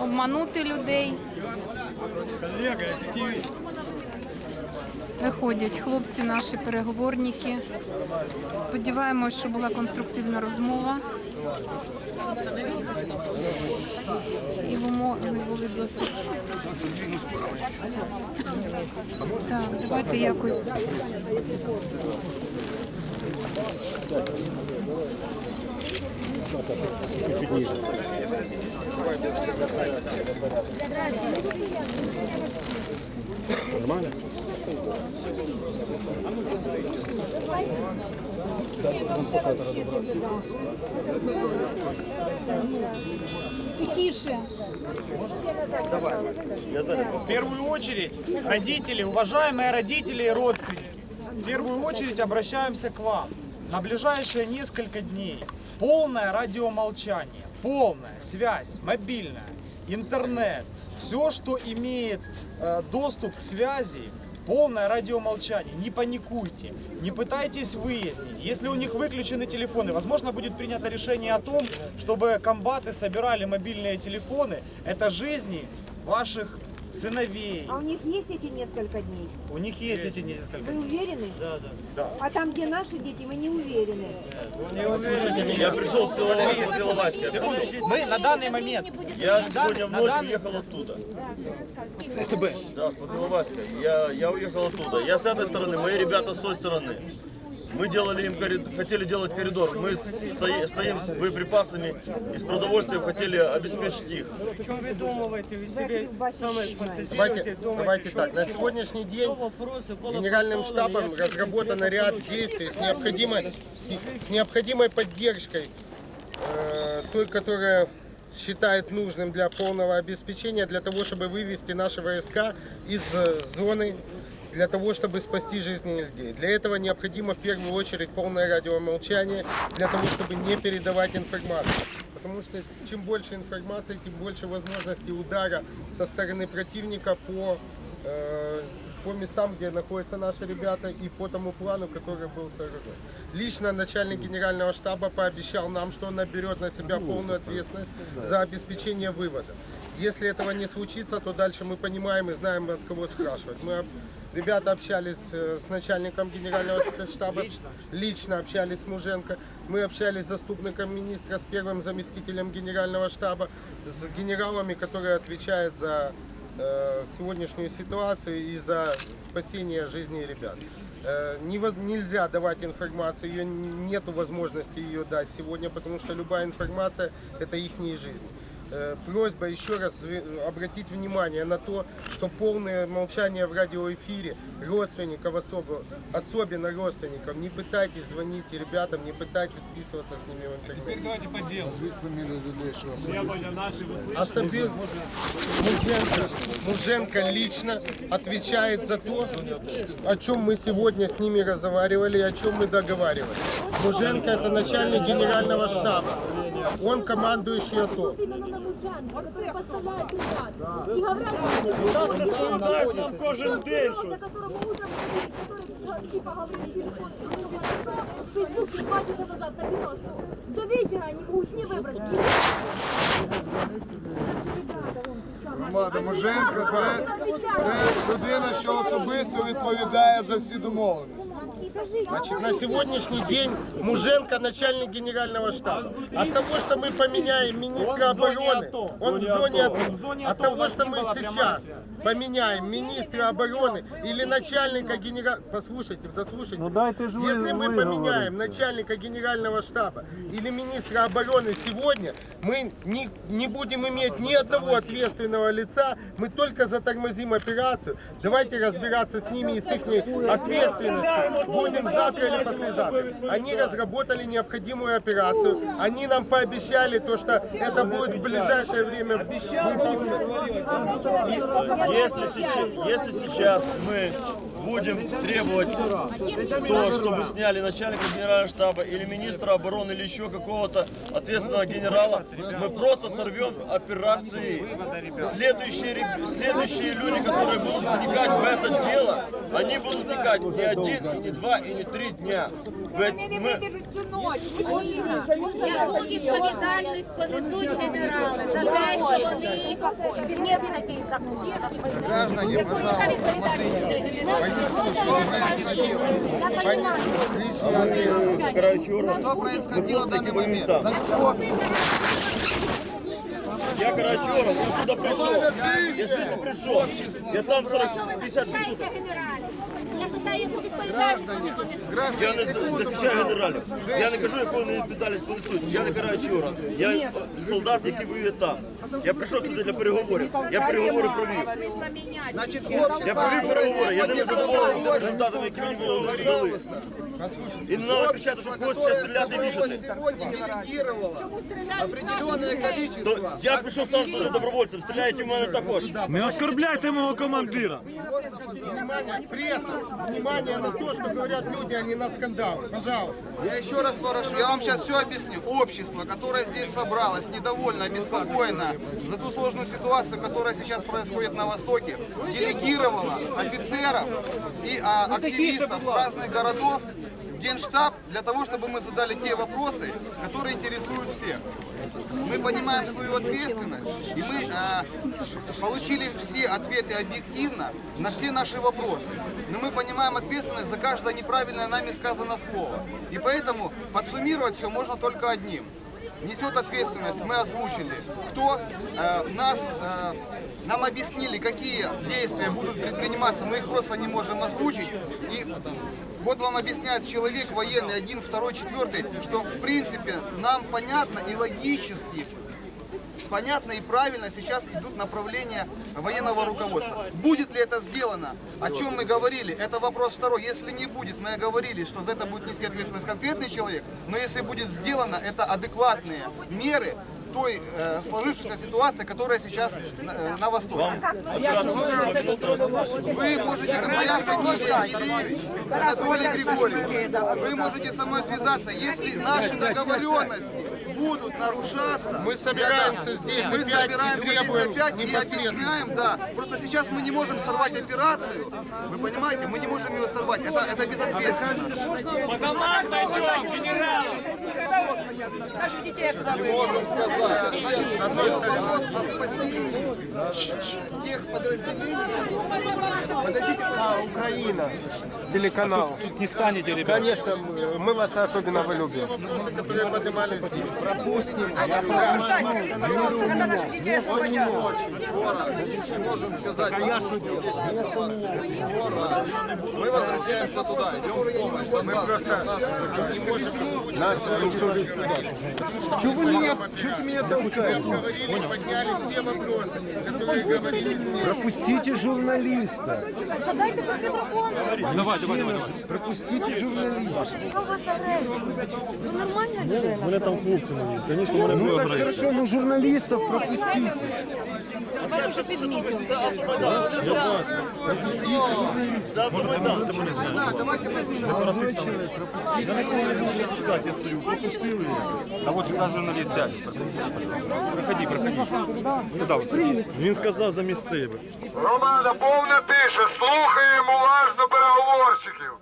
обманути людей. Виходять хлопці, наші переговорники. Сподіваємось, що була конструктивна розмова. І вимоги були досить. Так, давайте якось. Тише. В первую очередь, родители, уважаемые родители и родственники, в первую очередь обращаемся к вам. На ближайшие несколько дней полное радиомолчание, полная связь, мобильная, интернет, все, что имеет э, доступ к связи, полное радиомолчание. Не паникуйте, не пытайтесь выяснить. Если у них выключены телефоны, возможно, будет принято решение о том, чтобы комбаты собирали мобильные телефоны. Это жизни ваших сыновей. А у них есть эти несколько дней? У них есть эти несколько Вы уверены? Да, да. А там, где наши дети, мы не уверены. Я пришел с Иловайска, с Иловайска. Секунду. Мы на данный момент Я сегодня в ночь уехал оттуда. Да, с Иловайска. Я, я уехал оттуда. Я с этой стороны, мои ребята с той стороны. Мы делали им коридор, хотели делать коридор. Мы стои- стоим с боеприпасами и с продовольствием хотели обеспечить их. Придумывайте вы себе самое фантазируйте, Давайте, думайте, давайте что так. На сегодняшний день генеральным штабом разработан ряд действий с необходимой, с необходимой поддержкой э, той, которая считает нужным для полного обеспечения, для того, чтобы вывести наши войска из э, зоны, для того, чтобы спасти жизни людей. Для этого необходимо в первую очередь полное радиомолчание, для того, чтобы не передавать информацию. Потому что чем больше информации, тем больше возможностей удара со стороны противника по э, по местам, где находятся наши ребята и по тому плану, который был сооружен. Лично начальник генерального штаба пообещал нам, что он наберет на себя полную ответственность за обеспечение вывода. Если этого не случится, то дальше мы понимаем и знаем, от кого спрашивать. Мы Ребята общались э, с начальником генерального штаба, с- лично общались с Муженко. Мы общались с заступником министра, с первым заместителем генерального штаба, с генералами, которые отвечают за э, сегодняшнюю ситуацию и за спасение жизни ребят. Э, Нельзя давать информацию, ее нет возможности ее дать сегодня, потому что любая информация это их жизни. Э, Просьба еще раз обратить внимание на то, что полное молчание в радиоэфире родственников особо, особенно родственников, не пытайтесь звонить ребятам, не пытайтесь списываться с ними в интернете. Особист Муженко, Муженко лично отвечает за то, о чем мы сегодня с ними разговаривали и о чем мы договаривались. Муженко это начальник генерального штаба. Он командующий АТО. утром звонили, который типа говорил телефон, в Фейсбуке два часа назад написал, что до вечера они будут не выбрать Громада Муженко це, це людина, що особисто відповідає за всі домовленості. Значит, на сегодняшний день Муженко начальник генерального штаба. От того, что мы поменяем министра Он в зоне обороны, АТО. он в зоне АТО. В зоне От АТо у того, вас что не мы была прямая сейчас связь. поменяем министра обороны или начальника генерального... Послушайте, дослушайте. Если мы поменяем начальника генерального штаба или министра обороны сегодня, мы не, не будем иметь ни одного ответственного лица, мы только затормозим операцию. Давайте разбираться с ними и с их ответственностью. Будем завтра или послезавтра. Они разработали необходимую операцию. Они нам пообещали то, что это будет в ближайшее время. Если сейчас, если сейчас мы будем требовать то, чтобы сняли начальника генерального штаба или министра обороны или еще какого-то ответственного генерала, мы просто сорвем операции. Следующие, реб- следующие люди, которые будут вникать в это дело, они будут вникать не один и не два два и не три дня. Вы- мы- Яку відповідальність понесуть генерали за те, що вони не такий закон на свої Граждане, Яка відповідальність? Я. Что происходило в данный момент? Я Карачура, я туда пришел. Если ты пришел, я там 40, 56 суток. Я питаю, яку відповідальність вони? Я не захищаю генералів. Я не кажу, яку вони відповідальність понесуть. Я не караю вчора. Я солдат, який воює там. Я прийшов сюди для переговорів. Я переговори провів. Я провів переговори. Я не задоволений результатами, які мені дали. І не треба кричати, що когось ще стріляти і вішати. Сегодня делегировала определенное То количество. я прийшов сам сюди добровольцем, стріляють і в мене також. Не оскорбляйте мого командира. Внимание, пресса, внимание на то, что говорят люди, а не на скандалы. Пожалуйста. Я еще раз прошу, я вам сейчас все объясню. Общество, которое здесь собралось, недовольно, обеспокоено за ту сложную ситуацию, которая сейчас происходит на Востоке, делегировало офицеров и а, активистов с разных городов в Генштаб для того, чтобы мы задали те вопросы, которые интересуют всех. Мы понимаем свою ответственность, и мы а, получили все ответы объективно на все наши вопросы. Но мы понимаем ответственность за каждое неправильное нами сказано слово. И поэтому подсуммировать все можно только одним. Несет ответственность, мы озвучили, кто э, нас, э, нам объяснили, какие действия будут предприниматься, мы их просто не можем озвучить. И вот вам объясняет человек военный, один, второй, четвертый, что в принципе нам понятно и логически понятно и правильно сейчас идут направления военного руководства. Будет ли это сделано? О чем мы говорили? Это вопрос второй. Если не будет, мы говорили, что за это будет нести ответственность конкретный человек. Но если будет сделано, это адекватные меры той э, сложившейся ситуации, которая сейчас э, на Востоке. Вы можете, как моя фамилия Милевич, Анатолий Григорьевич, вы можете со мной связаться, если наши договоренности будут нарушаться. Мы собираемся здесь Мы опять собираемся и требуем здесь опять и объясняем, да. Просто сейчас мы не можем сорвать операцию. Вы понимаете, мы не можем ее сорвать. Это, это безответственно. Не можем сказать. Значит, с одной стороны, вопрос о спасении тех подразделений. Подождите, Украина, телеканал. Не станете, ребята. Конечно, мы вас особенно любим. Вопросы, которые поднимались здесь. Пропустим. можем сказать. Мы возвращаемся туда. Идем в помощь. Мы просто не можем озвучить. Чего вы меня, чего ты меня толкаешь? Говорили, подняли все вопросы, которые говорили здесь. Пропустите журналиста. Подайте по телефону. Давай, давай, давай. Пропустите журналиста. Яка у вас агресія? Ви нормальна людина? Мене там хлопці мої. Звісно, мене ну, так хорошо, ну журналістів пропустіть. Це автомайдан. А вот сюда журналист сядет. Проходи, проходи. Сюда вот. Він сказав за себе. Громада повна тиша. Слухаємо уважно переговорщиків.